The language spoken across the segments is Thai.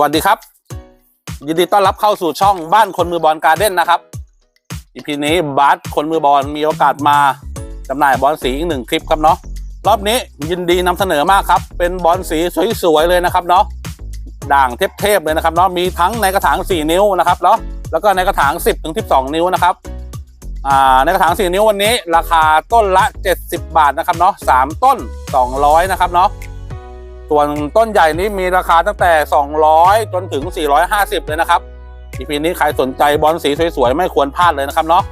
วัสดีครับ ยินดีต้อนรับเข้าสู่ช่องบ้านคนมือบอลการ์เด้นนะครับอีพีนี้บาสคนมือบอลมีโอกาสมาจำหน่ายบอลสีอีกหนึ่งคลิปครับเนาะรอบนี้ยินดีนำเสนอมากครับ เป็นบอลสีสวยๆเลยนะครับเนาะด่างเทพๆเลยนะครับเนาะมีทั้งในกระถาง 4 นิ้วนะครับเนาะแล้วก็ในกระถาง 10ถึง12 นิ้วนะครับในกระถาง 4 นิ้ววันนี้ ราคาต้นละ 70 บาทนะครับเนาะ3ต้น 200 นะครับเนาะ ส่วนต้นใหญ่นี้มีราคาตั้งแต่ 200 จนถึง 450 เลยนะครับอีพีนี้ใครสนใจบอลสีสวยๆ ไม่ควรพลาดเลยนะครับเนาะ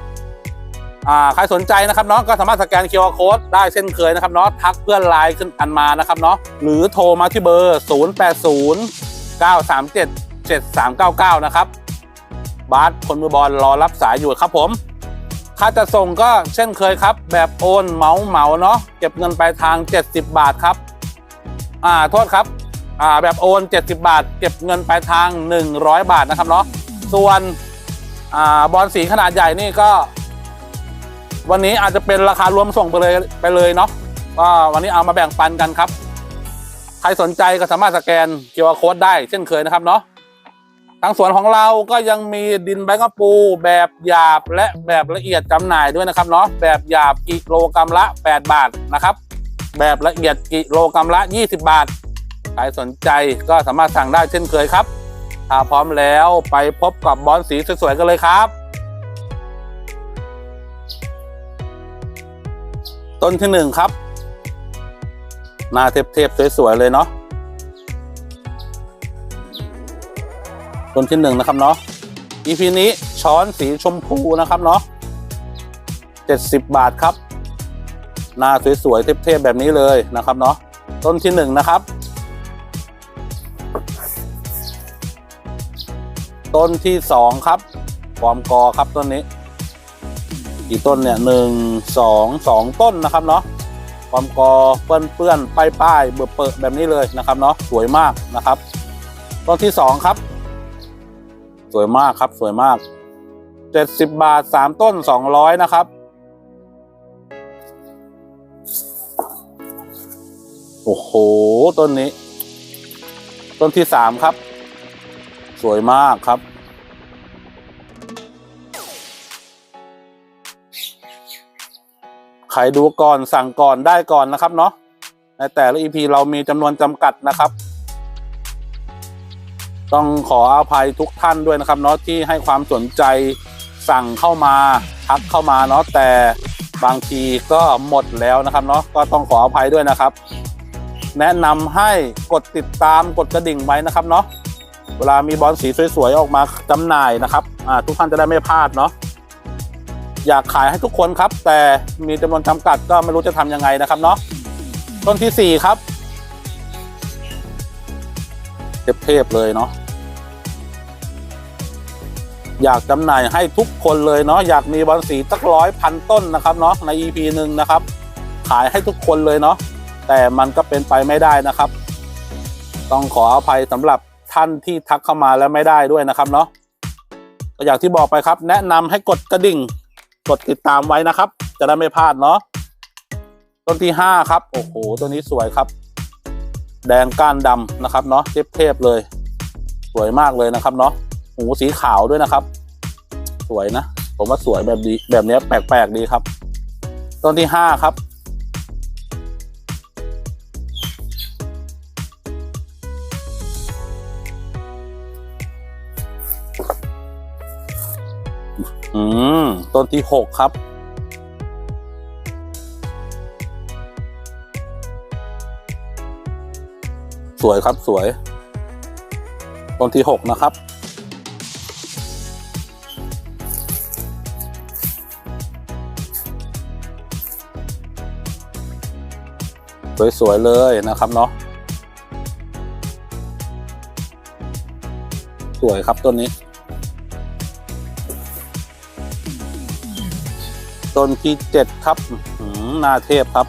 อ่าใครสนใจนะครับเนาะก็สามารถสแกน QR Code ได้เช่นเคยนะครับเนาะทักเพื่อนไลน์ขึ้นอันมานะครับเนาะหรือโทรมาที่เบอร์ 080 937 7399 นะครับบาสคนมือบอลรอรับสายอยู่ครับผมค่าจะส่งก็เช่นเคยครับ แบบโอนเมาเหมาเนาะเก็บเงินปลายทาง 70 บาทครับ อ่าโทษครับอ่าแบบโอน 70 บาท เก็บเงินปลายทาง 100 บาทนะครับเนาะส่วนอ่าบอลสีขนาดใหญ่นี่ก็ วันนี้อาจจะเป็นราคารวมส่งไปเลยไปเลยเนาะก็วันนี้เอามาแบ่งปันกันครับ ใครสนใจก็สามารถสแกน QR Code ได้เช่นเคยนะครับเนาะทางสวนของเราก็ยังมีดินใบกระปู แบบหยาบและแบบละเอียดจำหน่ายด้วยนะครับเนาะแบบหยาบกิโลกรัมละ 8 บาทนะครับ แบบละเอียดกิโลกรัมละ 20 บาท ใครสนใจก็สามารถสั่งได้เช่นเคยครับถ้าพร้อมแล้วไปพบกับบอลสีสวยๆกันเลยครับ ต้นที่หนึ่งครับ หน้าเทพๆสวยๆเลยเนาะต้นที่หนึ่งนะครับเนาะ EP นี้ช้อนสีชมพูนะครับเนาะ70 บาทครับ หน้าสวยๆเทพๆแบบนี้เลยนะครับเนาะต้นที่หนึ่งนะครับ ต้นที่สองครับฟอมกอครับต้นนี้ กี่ต้นเนี่ยหนึ่งสองสองต้นนะครับเนาะฟอมกอเปื้อนเปื้อนป้ายป้ายเบื่อเปิดแบบนี้เลยนะครับเนาะสวยมากนะครับ ต้นที่สองครับสวยมากครับสวยมากเจ็ดสิบบาทสามต้นสองร้อยนะครับ โอ้โห ต้นนี้ ต้นที่สามครับ สวยมากครับ ใครดูก่อนสั่งก่อนได้ก่อนนะครับเนาะในแต่ละ EP เรามีจำนวนจำกัดนะครับ ต้องขออภัยทุกท่านด้วยนะครับเนาะที่ให้ความสนใจสั่งเข้ามาทักเข้ามาเนาะแต่บางทีก็หมดแล้วนะครับเนาะก็ต้องขออภัยด้วยนะครับ แนะนำให้กดติดตามกดกระดิ่งไว้นะครับเนาะเวลามีบอลสีสวยๆออกมาจำหน่ายนะครับทุกท่านจะได้ไม่พลาดเนาะอยากขายให้ทุกคนครับ แต่มีจำนวนจำกัดก็ไม่รู้จะทำยังไงนะครับเนาะต้นที่สี่ครับเทพๆเลยเนาะอยากจำหน่ายให้ทุกคนเลยเนาะอยากมีบอลสีสักร้อยพันต้นนะครับเนาะใน EP หนึ่งนะครับ ขายให้ทุกคนเลยเนาะ แต่มันก็เป็นไปไม่ได้นะครับ ต้องขออภัยสำหรับท่านที่ทักเข้ามาแล้วไม่ได้ด้วยนะครับเนาะก็อย่างที่บอกไปครับ แนะนำให้กดกระดิ่ง กดติดตามไว้นะครับ จะได้ไม่พลาดเนาะต้นที่ห้าครับโอ้โหตัวนี้สวยครับ แดงก้านดำนะครับเนาะเทพๆเลย สวยมากเลยนะครับเนาะหูสีขาวด้วยนะครับ สวยนะ ผมว่าสวยแบบดีแบบนี้แปลกๆดีครับ ต้นที่ห้าครับ อืม ต้นที่หกครับ สวยครับสวย ต้นที่หกนะครับ สวย ๆ เลยนะครับเนาะสวยครับต้นนี้ ต้นที่เจ็ดครับหือหนาเทพครับ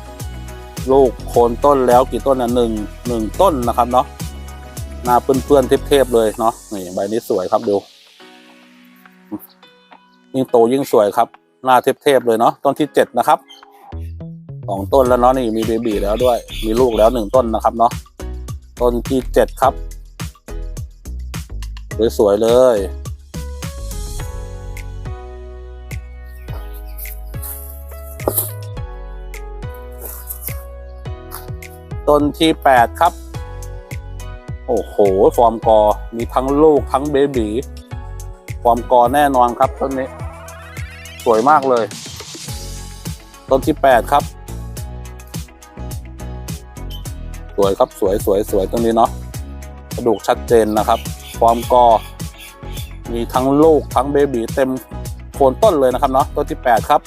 ลูกโคนต้นแล้วกี่ต้นอะหนึ่งหนึ่งต้นนะครับเนาะหน้าเปื้อนๆเทพๆเลยเนาะนี่ใบนี้สวยครับดูยิ่งโตยิ่งสวยครับหน้าเทพๆเลยเนาะต้นที่เจ็ดนะครับสองต้นแล้วเนาะนี่มีเบบีแล้วด้วย มีลูกแล้วหนึ่งต้นนะครับเนาะต้นที่เจ็ดครับสวยๆเลย ต้นที่แปดครับ โอ้โห ฟอร์มกอ มีทั้งลูกทั้งเบบีฟอร์มกอแน่นอนครับต้นนี้ สวยมากเลย ต้นที่แปดครับ สวยครับสวยสวยสวยต้นนี้เนาะกระดูกชัดเจนนะครับ ฟอร์มกอ มีทั้งลูกทั้งเบบีเต็มโคนต้นเลยนะครับเนาะต้นที่แปดครับ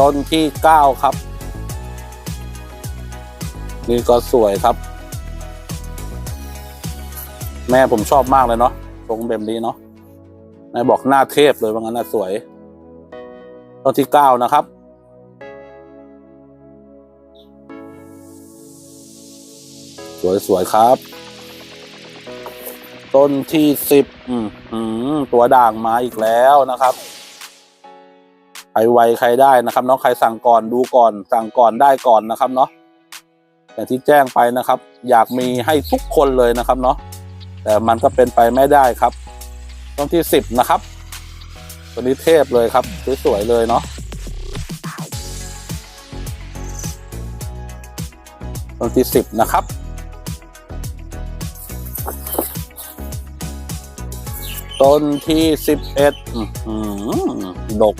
ต้นที่เก้าครับ นี่ก็สวยครับ แม่ผมชอบมากเลยเนาะทรงแบบนี้เนาะแม่บอกหน้าเทพเลยว่างั้นนะสวย ต้นที่เก้านะครับสวยสวยครับ ต้นที่สิบอืมตัวด่างมาอีกแล้วนะครับ ใครไวใครได้นะครับเนาะใครสั่งก่อนดูก่อน สั่งก่อนได้ก่อนนะครับเนาะอย่างที่แจ้งไปนะครับ อยากมีให้ทุกคนเลยนะครับเนาะแต่มันก็เป็นไปไม่ได้ครับต้นที่สิบนะครับตัวนี้เทพเลยครับสวยๆเลยเนาะต้นที่สิบนะครับต้นที่สิบเอ็ดดก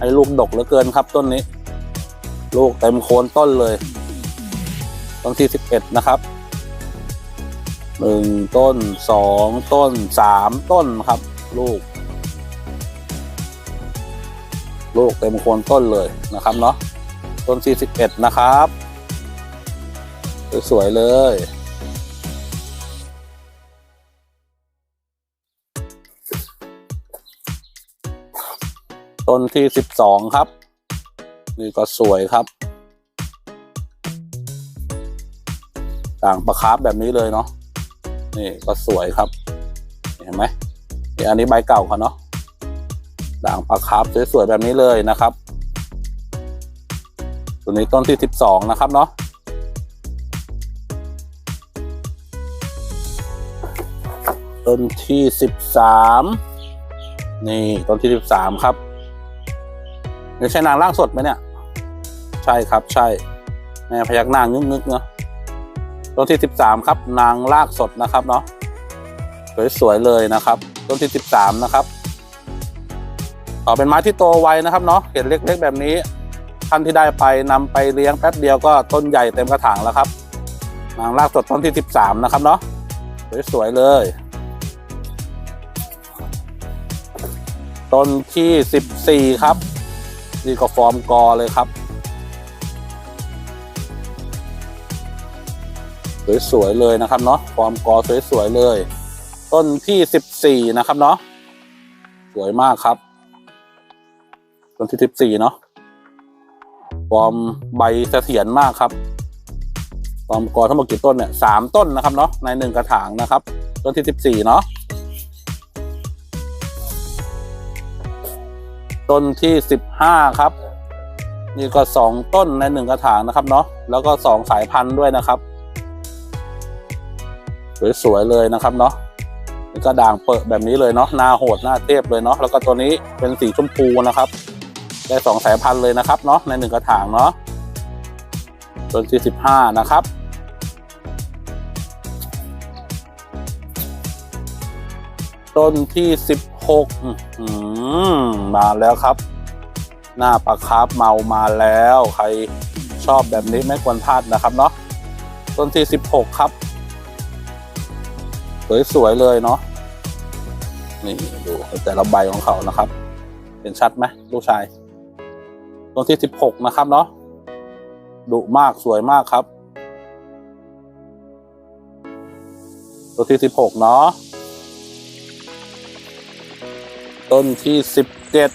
ให้ลูกดกเหลือเกินครับต้นนี้ ลูกเต็มโคนต้นเลยต้นที่สิบเอ็ดนะครับหนึ่งต้นสองต้นสามต้นครับ ลูก ลูกเต็มโคนต้นเลยนะครับเนาะต้นที่สิบเอ็ดนะครับ สวยๆเลย ต้นที่สิบสองครับ นี่ก็สวยครับต่างประคับแบบนี้เลยเนาะนี่ก็สวยครับ เห็นไหมนี่อันนี้ใบเก่าเขาเนาะด่างปลาคาร์ฟสวยๆแบบนี้เลยนะครับ ตัวนี้ต้นที่สิบสองนะครับเนาะ ต้นที่สิบสามนี่ต้นที่สิบสามครับ นี่ใช่นางร่างสดไหมเนี่ย ใช่ครับใช่แม่พยักหน้างึกๆเนาะต้นที่สิบสามครับ นางรากสดนะครับเนาะสวยๆเลยนะครับ ต้นที่สิบสามนะครับต่อเป็นไม้ที่โตไวนะครับเนาะเห็นเล็กๆแบบนี้ท่านที่ได้ไปนำไปเลี้ยงแป๊บเดียวก็ต้นใหญ่เต็มกระถางแล้วครับ นางรากสดต้นที่สิบสามนะครับเนาะสวยๆเลย ต้นที่สิบสี่ครับ นี่ก็ฟอร์มกอเลยครับ สวยๆเลยนะครับเนาะฟอร์มกอสวยๆเลย ต้นที่สิบสี่นะครับเนาะสวยมากครับ ต้นที่สิบสี่เนาะฟอร์มใบเสถียรมากครับฟอร์มกอทั้งหมดกี่ต้นเนี่ยสามต้นนะครับเนาะในหนึ่งกระถางนะครับ ต้นที่สิบสี่เนาะ ต้นที่สิบห้าครับ นี่ก็สองต้นในหนึ่งกระถางนะครับเนาะแล้วก็สองสายพันธุ์ด้วยนะครับ สวยๆเลยนะครับเนาะนี่ก็ด่างเปิดแบบนี้เลยเนาะหน้าโหดหน้าเทพเลยเนาะแล้วก็ตัวนี้เป็นสีชมพูนะครับได้สองสายพันธุ์เลยนะครับเนาะในหนึ่งกระถางเนาะต้นที่สิบห้านะครับ ต้นที่สิบหกมาแล้วครับ หน้าปลาคาร์ฟเมามาแล้ว ใครชอบแบบนี้ไม่ควรพลาดนะครับเนาะต้นที่สิบหกครับ สวยๆเลยเนาะนี่ดูแต่ละใบของเขานะครับ เห็นชัดไหมลูกชายต้นที่สิบหกนะครับเนาะดุมากสวยมากครับต้นที่สิบหกเนาะ ต้นที่สิบเจ็ด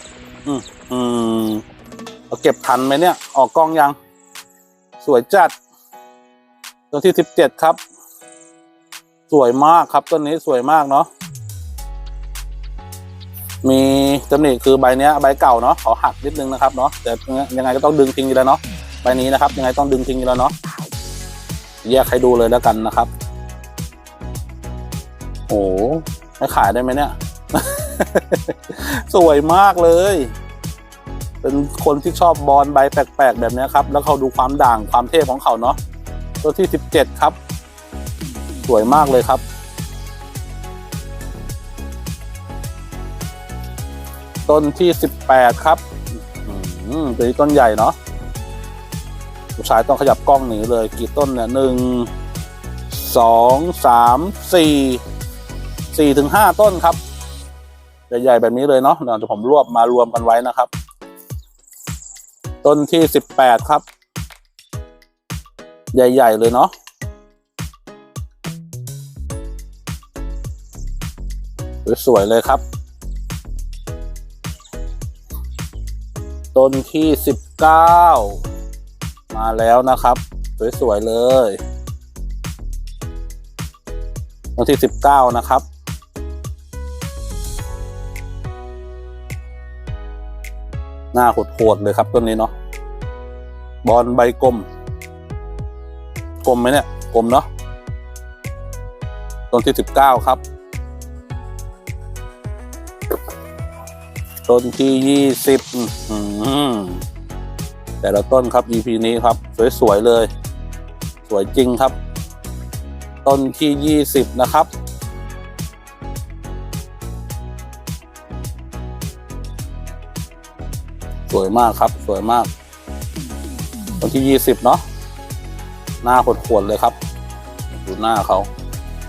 อืมอืมเราเก็บทันไหมเนี่ย ออกกล้องยัง สวยจัด ต้นที่สิบเจ็ดครับ สวยมากครับ ต้นนี้สวยมากเนาะ มีตำหนิคือใบเนี้ย ใบเก่าเนาะ ขอหักนิดนึงนะครับเนาะ แต่ยังไงก็ต้องดึงทิ้งอยู่แล้วเนาะ ใบนี้นะครับ ยังไงต้องดึงทิ้งอยู่แล้วเนาะ แยกให้ดูเลยแล้วกันนะครับ โอ้โหไม่ขายได้ไหมเนี่ย สวยมากเลย เป็นคนที่ชอบบอลใบแปลกๆแบบนี้ครับ แล้วเขาดูความด่างความเท่ของเขาเนาะตัวที่สิบเจ็ดครับ สวยมากเลยครับ ต้นที่สิบแปดครับอืมตัวนี้ต้นใหญ่เนาะผู้ชายต้องขยับกล้องหนีเลย กี่ต้นเนี่ยหนึ่งสองสามสี่สี่ถึงห้าต้นครับ ใหญ่ๆแบบนี้เลยเนาะเดี๋ยวผมรวบมารวมกันไว้นะครับ ต้นที่สิบแปดครับ ใหญ่ ๆ เลยเนาะสวยๆเลยครับ ต้นที่สิบเก้ามาแล้วนะครับ สวยๆเลย ต้นที่สิบเก้านะครับ หน้าโหดๆเลยครับต้นนี้เนาะบอลใบกลม กลมไหมเนี่ย กลมเนาะต้นที่สิบเก้าครับ ต้นที่ยี่สิบแต่ละต้นครับ EP นี้ครับ สวย ๆ เลย สวยจริงครับ ต้นที่ยี่สิบนะครับ วยมากครับ สวยมากต้นที่ยี่สิบเนาะหน้าโหดเลยครับ ดูหน้าเขา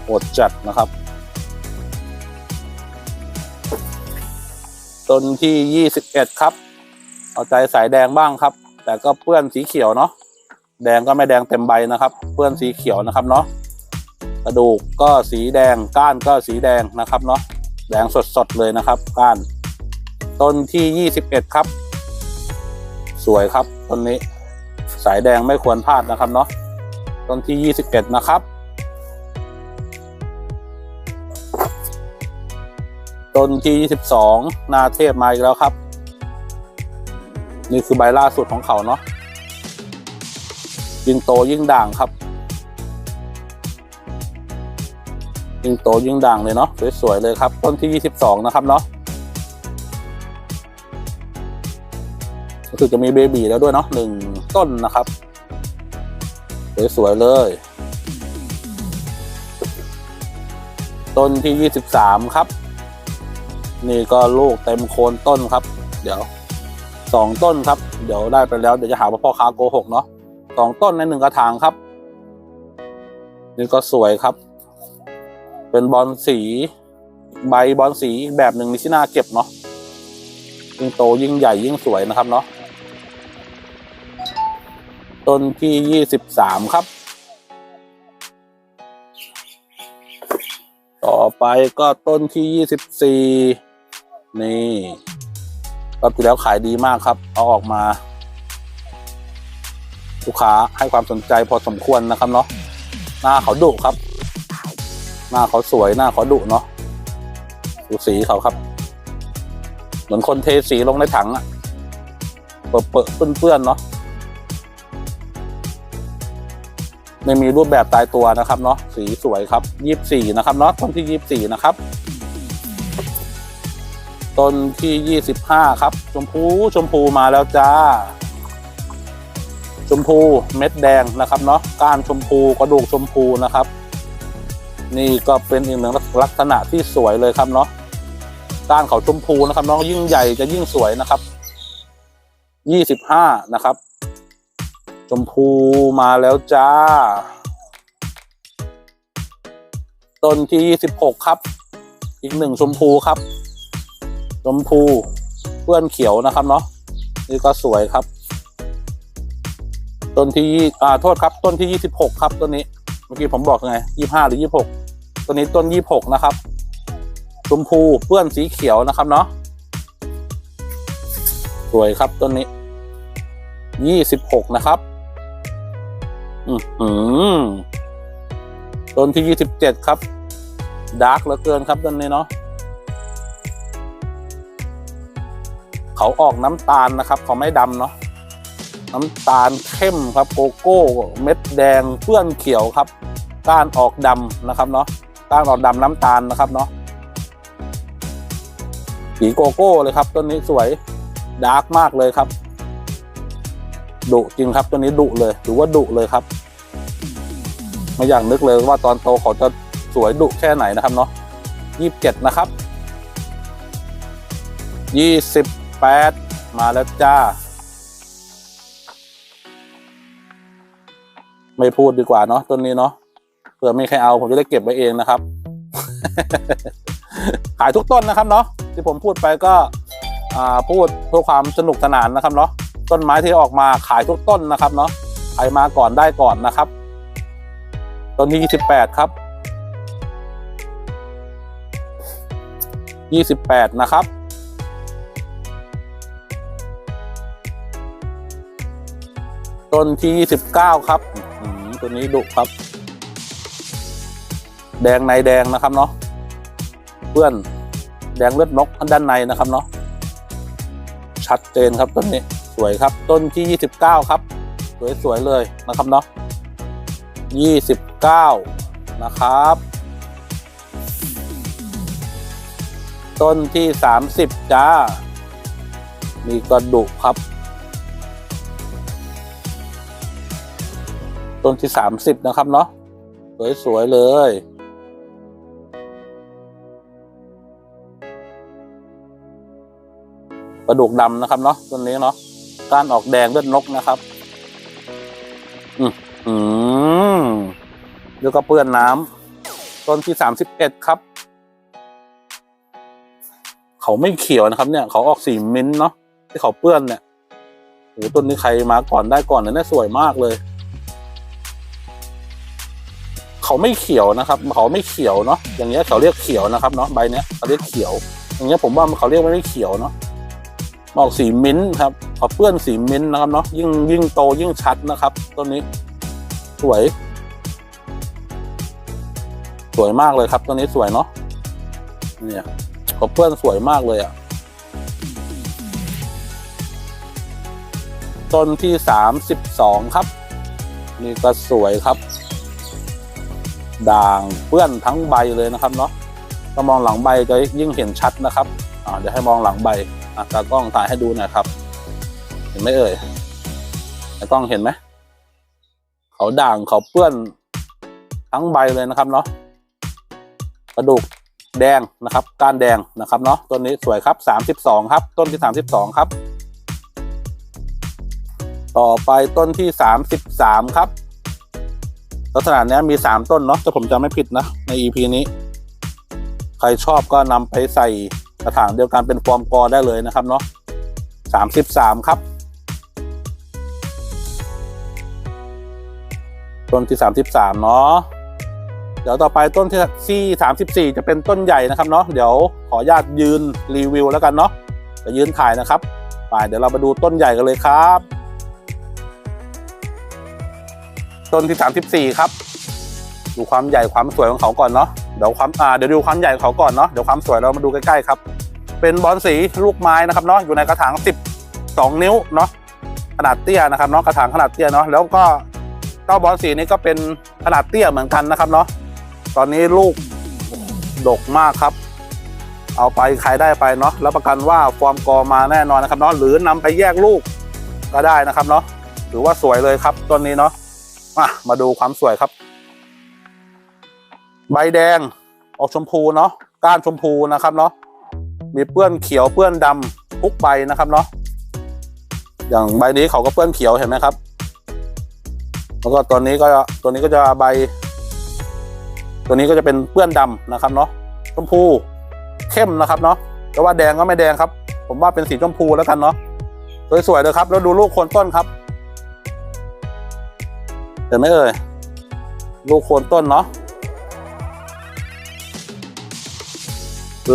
โหดจัดนะครับ ต้นที่ยี่สิบเอ็ดครับ เอาใจสายแดงบ้างครับ แต่ก็เปื้อนสีเขียวเนาะแดงก็ไม่แดงเต็มใบนะครับ เปื้อนสีเขียวนะครับเนาะกระดูกก็สีแดงก้านก็สีแดงนะครับเนาะแดงสดๆเลยนะครับ ก้าน ต้นที่ยี่สิบเอ็ดครับ สวยครับต้นนี้ สายแดงไม่ควรพลาดนะครับเนาะต้นที่ยี่สิบเอ็ดนะครับ ต้นที่ยี่สิบสองนาเทพมาอีกแล้วครับ นี่คือใบล่าสุดของเขาเนาะยิ่งโตยิ่งด่างครับ ยิ่งโตยิ่งด่างเลยเนาะสวยๆเลยครับ ต้นที่ยี่สิบสองนะครับเนาะ ก็คือจะมีเบบีแล้วด้วยเนาะหนึ่งต้นนะครับ สวยๆเลย ต้นที่ยี่สิบสามครับ นี่ก็ลูกเต็มโคนต้นครับ เดี๋ยวสองต้นครับ เดี๋ยวได้ไปแล้วเดี๋ยวจะหาว่าพ่อค้าโกหกเนาะสองต้นในหนึ่งกระถางครับ นี่ก็สวยครับ เป็นบอลสี ใบบอลสีอีกแบบหนึ่งที่น่าเก็บเนาะยิ่งโตยิ่งใหญ่ยิ่งสวยนะครับเนาะ ต้นที่ยี่สิบสามครับ ต่อไปก็ต้นที่ยี่สิบสี่นี่รอบที่แล้วขายดีมากครับ เอาออกมา ลูกค้าให้ความสนใจพอสมควรนะครับเนาะหน้าเขาดุครับ หน้าเขาสวยหน้าเขาดุเนาะดูสีเขาครับ เหมือนคนเทสีลงในถังอะเปื้อนเปื้อนๆเนาะ ไม่มีรูปแบบตายตัวนะครับเนาะสีสวยครับยี่สี่นะครับเนาะต้นที่ยี่สี่นะครับ ต้นที่ยี่สิบห้าครับ ชมพูชมพูมาแล้วจ้า ชมพูเม็ดแดงนะครับเนาะก้านชมพูกระดูกชมพูนะครับ นี่ก็เป็นอีกหนึ่งลักษณะที่สวยเลยครับเนาะก้านเขาชมพูนะครับเนาะยิ่งใหญ่จะยิ่งสวยนะครับยี่สิบห้านะครับ ชมพูมาแล้วจ้า ต้นที่ยี่สิบหกครับ อีกหนึ่งชมพูครับ ชมพูเปื้อนเขียวนะครับเนาะนี่ก็สวยครับ ต้นที่อ่าโทษครับ ต้นที่ยี่สิบหกครับต้นนี้ เมื่อกี้ผมบอกไงยี่ห้าหรือยี่หกต้นนี้ต้นยี่หกนะครับ ชมพูเปื้อนสีเขียวนะครับเนาะสวยครับต้นนี้ยี่สิบหกนะครับ อือหือต้นที่ยี่สิบเจ็ดครับ ดาร์กเหลือเกินครับต้นนี้เนาะเขาออกน้ำตาลนะครับ เขาไม่ดำเนาะน้ำตาลเข้มครับโกโก้ เม็ดแดงเปื้อนเขียวครับ ก้านออกดำนะครับเนาะก้านออกดำน้ำตาลนะครับเนาะสีโกโก้เลยครับต้นนี้สวยดาร์กมากเลยครับ ดุจริงครับต้นนี้ดุเลยถือว่าดุเลยครับ ไม่อยากนึกเลยว่าตอนโตเขาจะสวยดุแค่ไหนนะครับเนาะยี่สิบเจ็ดนะครับยี่สิบแปดมาแล้วจ้า ไม่พูดดีกว่าเนาะต้นนี้เนาะเผื่อไม่ใครเอาผมจะได้เก็บไว้เองนะครับ ขายทุกต้นนะครับเนาะที่ผมพูดไปก็พูดเพื่อความสนุกสนานนะครับเนาะ ต้นไม้ที่ออกมาขายทุกต้นนะครับเนาะใครมาก่อนได้ก่อนนะครับต้นที่ยี่สิบแปดครับยี่สิบแปดนะครับต้นที่ยี่สิบเก้าครับตัวนี้ดุครับ แดงในแดงนะครับเนาะเพื่อนแดงเลือดนกด้านในนะครับเนาะชัดเจนครับต้นนี้ สวยครับ ต้นที่ยี่สิบเก้าครับ สวยๆเลยนะครับเนาะยี่สิบเก้านะครับ ต้นที่สามสิบจ้า มีกระดุครับ ต้นที่สามสิบนะครับเนาะสวยๆเลยกระดูกดำนะครับเนาะต้นนี้เนาะ กานออกแดงเลือดนกนะครับอืมอืมแล้วก็เปื้อนน้ำต้นที่สามสิบเอ็ดครับ เขาไม่เขียวนะครับ เนี่ย เขาออกสีมิ้นท์เนาะที่เขาเปื้อนเนี่ยโอ้ต้นนี้ใครมาก่อนได้ก่อนเนี่ยสวยมากเลย เขาไม่เขียวนะครับ เขาไม่เขียวเนาะอย่างเงี้ยเขาเรียกเขียวนะครับเนาะใบเนี้ยเขาเรียกเขียว อย่างเงี้ยผมว่าเขาเรียกว่าไม่เขียวเนาะ ออกสีมิ้นท์ครับขอเปื้อนสีมิ้นท์นะครับเนาะยิ่งยิ่งโตยิ่งชัดนะครับต้นนี้ สวย สวยมากเลยครับต้นนี้สวยเนาะเนี่ยขอเปื้อนสวยมากเลยอะ่ะต้นที่สามสิบสองครับ นี่ก็สวยครับ ด่างเปื้อนทั้งใบเลยนะครับเนาะถ้ามองหลังใบจะยิ่งเห็นชัดนะครับ อ่าเดี๋ยวให้มองหลังใบ อะตากล้องถ่ายให้ดูหน่อยครับ เห็นไหมเอ่ยตากล้องเห็นไหมเขาด่างเขาเปื้อนทั้งใบเลยนะครับเนาะกระดูกแดงนะครับ ก้านแดงนะครับเนาะต้นนี้สวยครับสามสิบสองครับ ต้นที่สามสิบสองครับ ต่อไปต้นที่สามสิบสามครับลักษณะนี้มีสามต้นเนาะถ้าผมจำไม่ผิดนะใน EP นี้ ใครชอบก็นำไปใส่ กระถางเดียวกันเป็นฟอร์มกอได้เลยนะครับเนาะสามสิบสามครับต้นที่สามสิบสามเนาะเดี๋ยวต่อไปต้นที่ที่สามสิบสี่จะเป็นต้นใหญ่นะครับเนาะเดี๋ยวขออนุญาตยืนรีวิวแล้วกันเนาะจะยืนถ่ายนะครับไปเดี๋ยวเรามาดูต้นใหญ่กันเลยครับ ต้นที่สามสิบสี่ครับ ดูความใหญ่ความสวยของเขาก่อนเนาะเดี๋ยวความอ่าเดี๋ยวดูความใหญ่ของเขาก่อนเนาะเดี๋ยวความสวยเรามาดูใกล้ๆครับ เป็นบอลสีลูกไม้นะครับเนาะอยู่ในกระถางสิบสองนิ้วเนาะขนาดเตี้ยนะครับเนาะกระถางขนาดเตี้ยเนาะแล้วก็เจ้าบอลสีนี้ก็เป็นขนาดเตี้ยเหมือนกันนะครับเนาะตอนนี้ลูกดกมากครับ เอาไปขายได้ไปเนาะรับประกันว่าฟอร์มกอมาแน่นอนนะครับเนาะหรือนำไปแยกลูกก็ได้นะครับเนาะถือว่าสวยเลยครับต้นนี้เนาะมามาดูความสวยครับ ใบแดงออกชมพูเนาะก้านชมพูนะครับเนาะมีเปื้อนเขียวเปื้อนดำทุกใบนะครับเนาะอย่างใบนี้เขาก็เปื้อนเขียวเห็นไหมครับ แล้วก็ตัวนี้ก็ตัวนี้ก็จะใบ ตัวนี้ก็จะเป็นเปื้อนดำนะครับเนาะชมพูเข้มนะครับเนาะแต่ว่าแดงก็ไม่แดงครับ ผมว่าเป็นสีชมพูแล้วกันเนาะสวยๆเลยครับ แล้วดูลูกโคนต้นครับเห็นไหมเอ่ยลูกโคนต้นเนาะ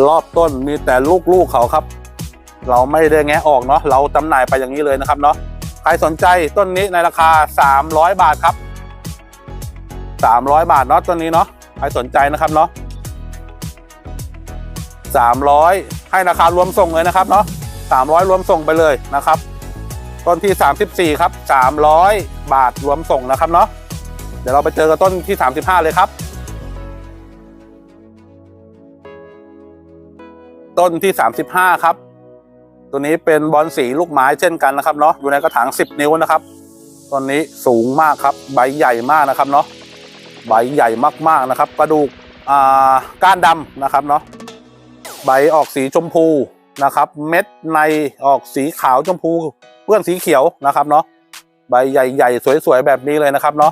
รอบต้นมีแต่ลูกๆเขาครับ เราไม่ได้แงะออกเนาะเราจำหน่ายไปอย่างนี้เลยนะครับเนาะใครสนใจต้นนี้ในราคา 300 บาทครับ 300 บาทเนาะต้นนี้เนาะใครสนใจนะครับเนาะ300 ให้ราคารวมส่งเลยนะครับเนาะ300 รวมส่งไปเลยนะครับ ต้นที่ 34 ครับ 300 บาทรวมส่งนะครับเนาะเดี๋ยวเราไปเจอกันต้นที่ 35 เลยครับ ต้นที่ 35 ครับ ตัวนี้เป็นบอลสีลูกไม้เช่นกันนะครับเนาะอยู่ในกระถาง 10 นิ้วนะครับต้นนี้สูงมากครับ ใบใหญ่มากนะครับเนาะใบใหญ่มากๆนะครับ กระดูกอ่าก้านดำนะครับเนาะใบออกสีชมพูนะครับ เม็ดในออกสีขาวชมพูเปื้อนสีเขียวนะครับเนาะใบใหญ่ๆ สวยๆ แบบนี้เลยนะครับเนาะ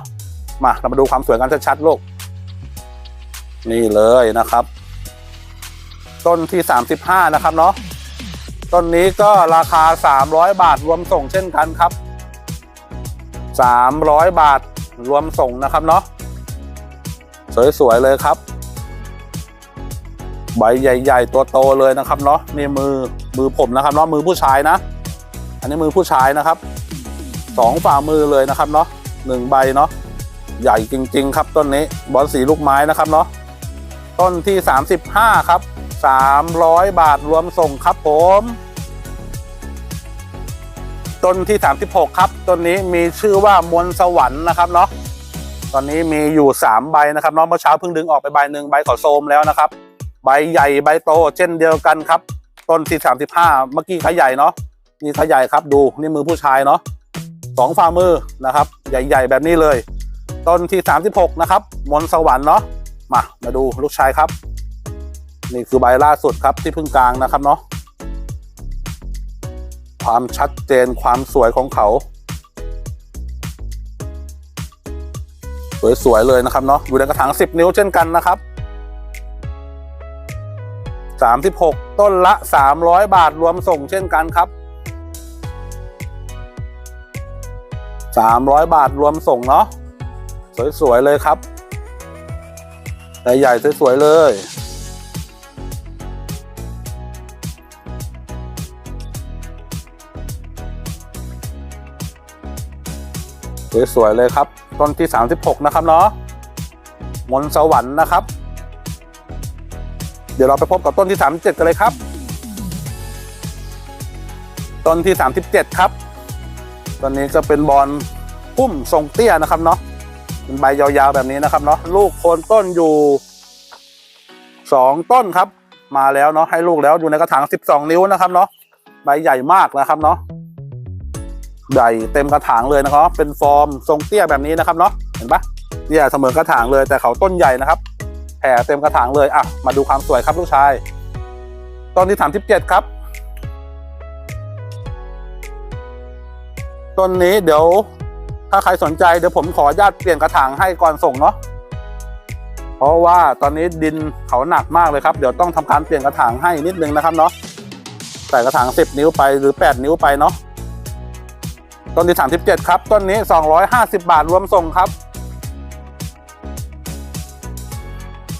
มาเรามาดูความสวยกันชัดๆลูกนี่เลยนะครับ ต้นที่ 35 นะครับเนาะต้นนี้ก็ราคา 300 บาทรวมส่งเช่นกันครับ 300 บาทรวมส่งนะครับเนาะสวยๆเลยครับ ใบใหญ่ ๆ ตัวโตเลยนะครับเนาะนี่มือมือผมนะครับเนาะมือผู้ชายนะ อันนี้มือผู้ชายนะครับสองฝ่ามือเลยนะครับเนาะหนึ่งใบเนาะใหญ่จริง ๆ ครับต้นนี้บอลสีลูกไม้นะครับเนาะต้นที่ 35 ครับ 300 บาทรวมส่งครับผมต้นที่ 36 ครับต้นนี้มีชื่อว่ามนต์สวรรค์นะครับเนาะตอนนี้มีอยู่ 3 ใบนะครับเนาะเมื่อเช้าเพิ่งดึงออกไปใบหนึ่งใบขอโซมแล้วนะครับ ใบใหญ่ใบโตเช่นเดียวกันครับ ต้นที่ 35 เมื่อกี้ขาใหญ่เนาะนี่ขาใหญ่ครับดูนี่มือผู้ชายเนาะสองฝ่ามือนะครับ ใหญ่ ๆ แบบนี้เลย ต้นที่ 36 นะครับมนต์สวรรค์เนาะมามาดูลูกชายครับ นี่คือใบล่าสุดครับที่เพิ่งกลางนะครับเนาะความชัดเจนความสวยของเขา สวยๆเลยนะครับเนาะอยู่ในกระถาง 10 นิ้วเช่นกันนะครับ 36 ต้นละ 300 บาทรวมส่งเช่นกันครับ 300 บาทรวมส่งเนาะสวยๆเลยครับแต่ใหญ่สวยๆเลย สวยๆเลยครับ ต้นที่ 36 นะครับเนาะมนสวรรค์นะครับ เดี๋ยวเราไปพบกับต้นที่ 37 กันเลยครับ ต้นที่ 37 ครับต้นนี้จะเป็นบอลพุ่มทรงเตี้ยนะครับเนาะเป็นใบยาวๆแบบนี้นะครับเนาะลูกโคนต้นอยู่สองต้นครับ มาแล้วเนาะให้ลูกแล้วอยู่ในกระถาง 12 นิ้วนะครับเนาะใบใหญ่มากนะครับเนาะ ใหญ่เต็มกระถางเลยนะครับ เป็นฟอร์มทรงเตี้ยแบบนี้นะครับเนาะเห็นปะเตี้ยเสมอกระถางเลยแต่เขาต้นใหญ่นะครับแผ่เต็มกระถางเลยอะมาดูความสวยครับลูกชายต้นที่37ครับต้นนี้เดี๋ยวถ้าใครสนใจเดี๋ยวผมขอญาตเปลี่ยนกระถางให้ก่อนส่งเนาะเพราะว่าตอนนี้ดินเขาหนักมากเลยครับ เดี๋ยวต้องทำการเปลี่ยนกระถางให้นิดนึงนะครับเนาะใส่กระถาง10นิ้วไปหรือ8นิ้วไปเนาะ ต้นที่ 37 ครับ ต้นนี้ 250 บาทรวมส่งครับ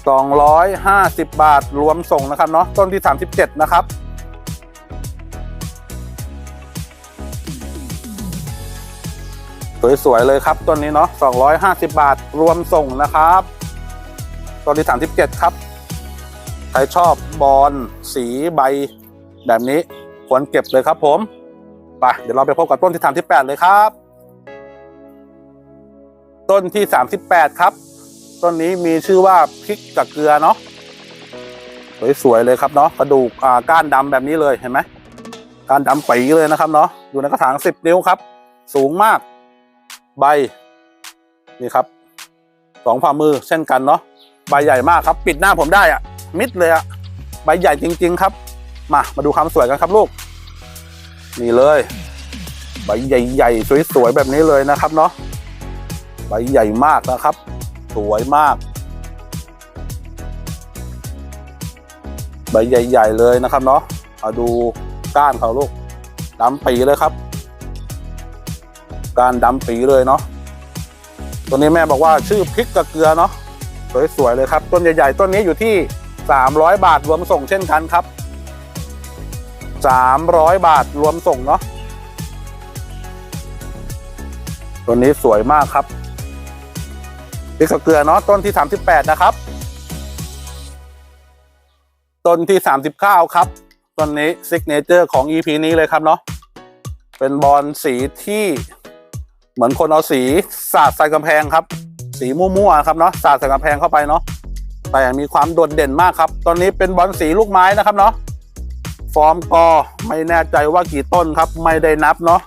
250 บาทรวมส่งนะครับเนาะต้นที่ 37 นะครับสวยๆเลยครับต้นนี้เนาะ250 บาทรวมส่งนะครับต้นที่ 37 ครับใครชอบบอลสีใบแบบนี้ควรเก็บเลยครับผม ไปเดี๋ยวเราไปพบกับต้นที่ 38 เลยครับ ต้นที่ 38 ครับ ต้นนี้มีชื่อว่าพริกกับเกลือเนาะสวยๆเลยครับเนาะกระดูกอ่าก้านดำแบบนี้เลยเห็นไหมก้านดำปีเลยนะครับเนาะอยู่ในกระถาง 10 นิ้วครับ สูงมากใบนี่ครับสองฝ่ามือเช่นกันเนาะใบใหญ่มากครับ ปิดหน้าผมได้อะมิดเลยอะใบใหญ่จริง ๆ ครับ มามาดูความสวยกันครับลูก นี่เลย ใบใหญ่ๆสวยๆแบบนี้เลยนะครับเนาะใบใหญ่มากนะครับ สวยมาก ใบใหญ่ ๆ เลยนะครับเนาะเอาดูก้านเขาลูกดำปีเลยครับการดำปีเลยเนาะตัวนี้แม่บอกว่าชื่อพริกกับเกลือเนาะสวยๆเลยครับ ต้นใหญ่ ๆ ต้นนี้อยู่ที่ 300 บาทรวมส่งเช่นกันครับ 300 บาทรวมส่งเนาะต้นนี้สวยมากครับพริกกับเกลือเนาะต้นที่ 38 นะครับ ต้นที่ 39 ครับ ต้นนี้ซิกเนเจอร์ของ EP นี้เลยครับเนาะเป็นบอลสีที่เหมือนคนเอาสีสาดใส่กำแพงครับ สีมั่วๆครับเนาะสาดใส่กำแพงเข้าไปเนาะแต่มีความโดดเด่นมากครับ ตอนนี้เป็นบอลสีลูกไม้นะครับเนาะ ฟอร์มกอไม่แน่ใจว่ากี่ต้นครับ ไม่ได้นับเนาะ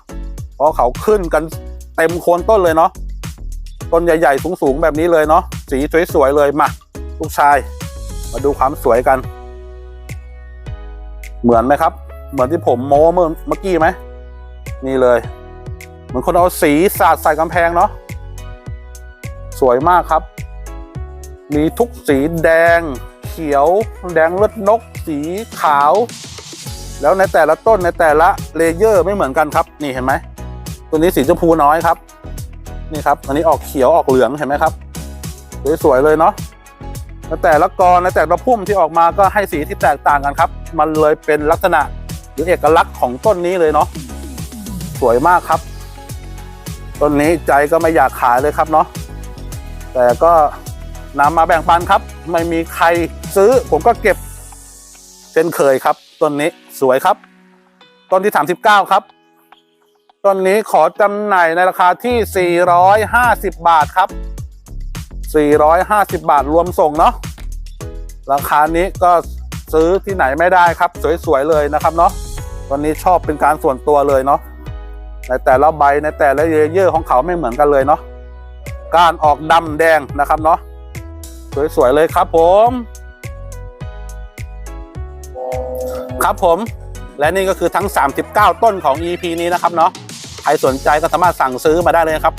เพราะเขาขึ้นกันเต็มโคนต้นเลยเนาะต้นใหญ่ๆสูงๆแบบนี้เลยเนาะสีสวยๆเลยมาลูกชาย มาดูความสวยกัน เหมือนไหมครับ เหมือนที่ผมโม้เมื่อเมื่อกี้ไหมนี่เลย เหมือนคนเอาสีสาดใส่กำแพงเนาะสวยมากครับ มีทุกสีแดง เขียว แดงเลือดนก สีขาว แล้วในแต่ละต้นในแต่ละเลเยอร์ไม่เหมือนกันครับนี่เห็นไหมตัวนี้สีชมพูน้อยครับ นี่ครับ อันนี้ออกเขียวออกเหลืองเห็นไหมครับสวยๆเลยเนาะในแต่ละกรในแต่ละพุ่มที่ออกมาก็ให้สีที่แตกต่างกันครับ มันเลยเป็นลักษณะหรือเอกลักษณ์ของต้นนี้เลยเนาะสวยมากครับ ต้นนี้ใจก็ไม่อยากขายเลยครับเนาะแต่ก็นำมาแบ่งปันครับ ไม่มีใครซื้อผมก็เก็บเช่นเคยครับต้นนี้สวยครับ ต้นที่ 39 ครับ ต้นนี้ขอจำหน่ายในราคาที่ 450 บาทครับ 450 บาทรวมส่งเนาะราคานี้ก็ซื้อที่ไหนไม่ได้ครับ สวยๆเลยนะครับเนาะต้นนี้ชอบเป็นการส่วนตัวเลยเนาะในแต่ละใบในแต่ละเลเยอร์ของเขาไม่เหมือนกันเลยเนาะการออกดำแดงนะครับเนาะสวยๆเลยครับผม ครับผมและนี่ก็คือทั้ง 39 ต้นของ EP นี้นะครับเนาะใครสนใจก็สามารถสั่งซื้อมาได้เลยครับ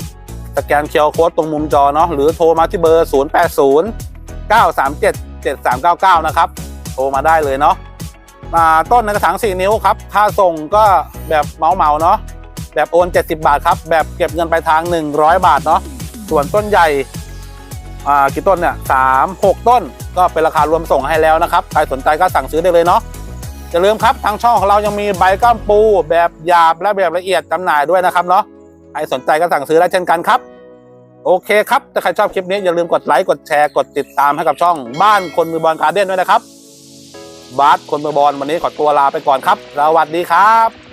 สแกนเคอร์โค้ดตรงมุมจอเนาะหรือโทรมาที่เบอร์ 080 937 7399 นะครับ โทรมาได้เลยเนาะอ่าต้นในกระถาง 4 นิ้วครับ ค่าส่งก็แบบเมาเมาเนาะแบบโอน 70 บาทครับ แบบเก็บเงินปลายทาง 100 บาทเนาะส่วนต้นใหญ่อ่ากี่ต้นเนี่ยสามหกต้นก็เป็นราคารวมส่งให้แล้วนะครับใครสนใจก็สั่งซื้อได้เลยเนาะ อย่าลืมครับทางช่องของเรายังมีใบก้ามปู แบบหยาบและแบบละเอียดจำหน่ายด้วยนะครับเนาะใครสนใจก็สั่งซื้อได้เช่นกันครับ โอเคครับถ้าใครชอบคลิปนี้อย่าลืมกดไลค์กดแชร์กดติดตามให้กับช่อง บ้านคนมือบอลการ์เด้นด้วยนะครับบาสคนมือบอลวันนี้ขอตัวลาไปก่อนครับสวัสดีครับ